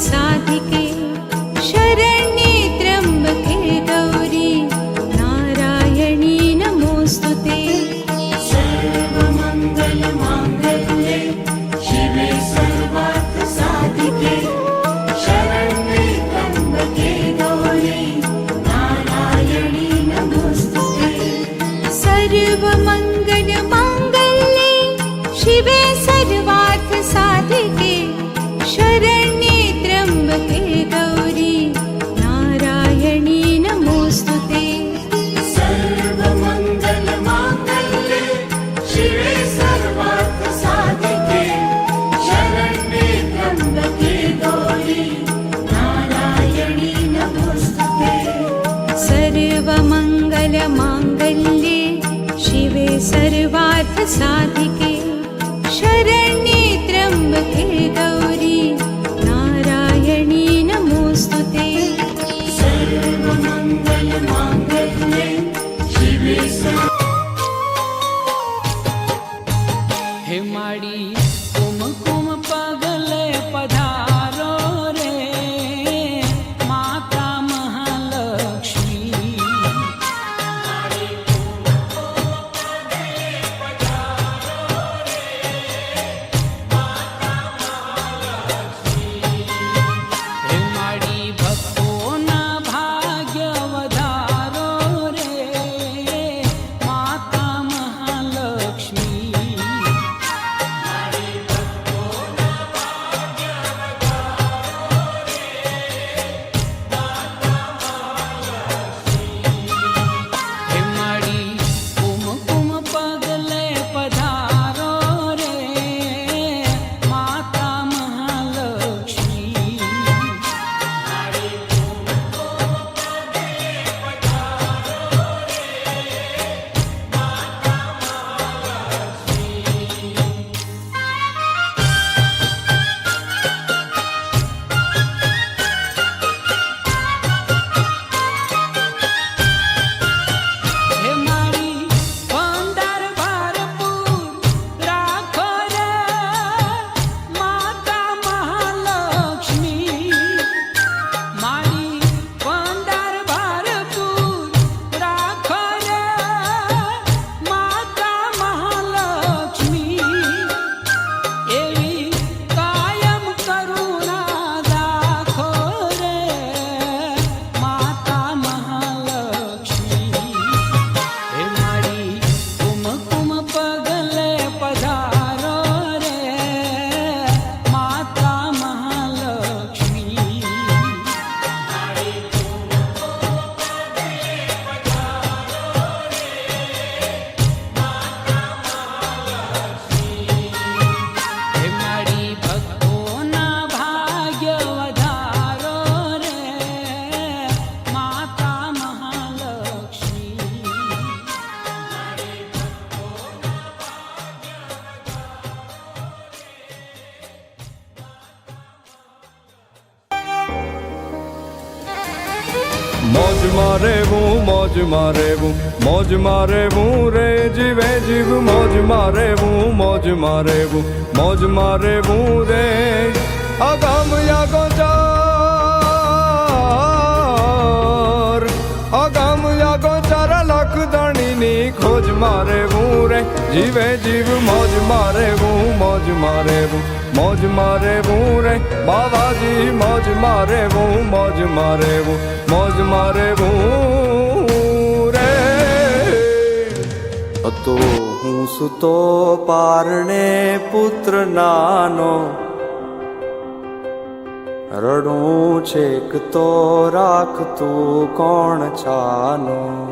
साधिके शरण्ये त्र्यम्बके गौरी नारायणी नमोऽस्तु ते। सर्वमङ्गलमाङ्गल्ये शिवे सर्वार्थसाधिके शरण्ये त्र्यम्बके गौरी नारायणी नमोऽस्तु ते। सर्वमङ्गलमाङ्गल्ये शिवे सर्वार्थसाधिके सर्वार्थसाधिके মারেবু মজ মারেবু মজ মারেবু রে জিবে জিব মজ মারেবু মজ মারেবু মজ মারেবু রে আগাম ইয়াগো চার আগাম ইয়াগো চার লাখ দানিনি খোঁজ মারেবু রে জিবে জিব মজ মারেবু মজ মারেবু રહેવું મોજમાં રહેવું રે, બાવાજી, મોજ રહેવું મોજમાં રહેવું મોજમાં રહેવું રે. હતો હું સુતો પારણે પુત્ર નાનો, રડું છેક તો રાખતું કોણ છાનો.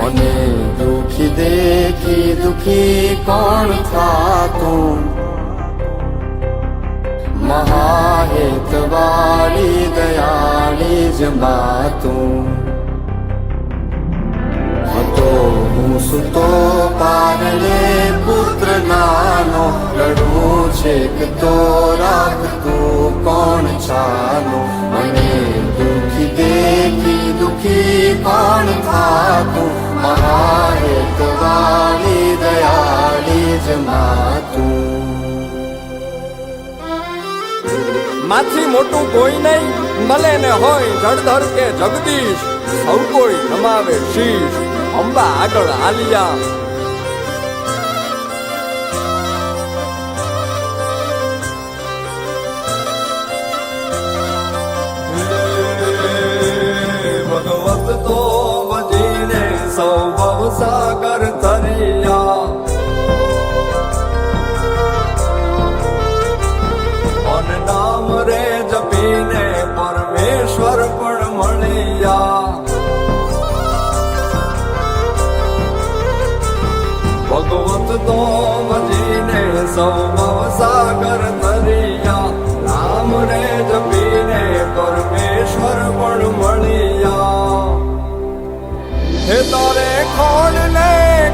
મને દુખી દેખી દુખી કોણ થાતું મહાહેતવાળી દયાળી જ માં તું હતો હું સુતો પારણે પુત્ર નાનો રડું છે તો રાખતું કોણ છાનો? મને દુખી દેખી દુખી કોણ થાતું જ માથી મોટું કોઈ નહીં મળે ને હોય જળધર કે જગદીશ, સૌ કોઈ નમાવે શીશ. અંબા આગળ આલિયા ભજીને સૌ સાગર તરિયા નામ રે જપીને પરમેશ્વર પણ મળ્યા. હે તારે ખોડ ને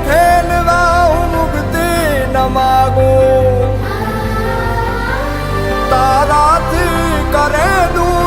ખેલવા હું મુક્તિ ન માગું. તારાથી કરે દૂર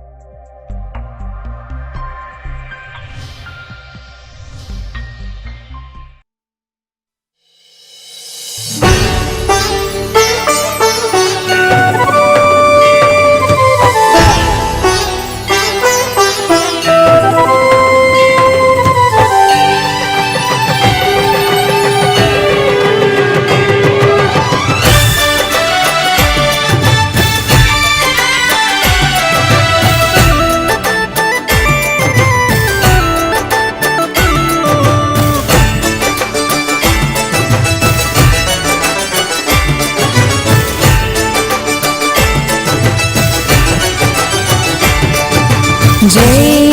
Hey.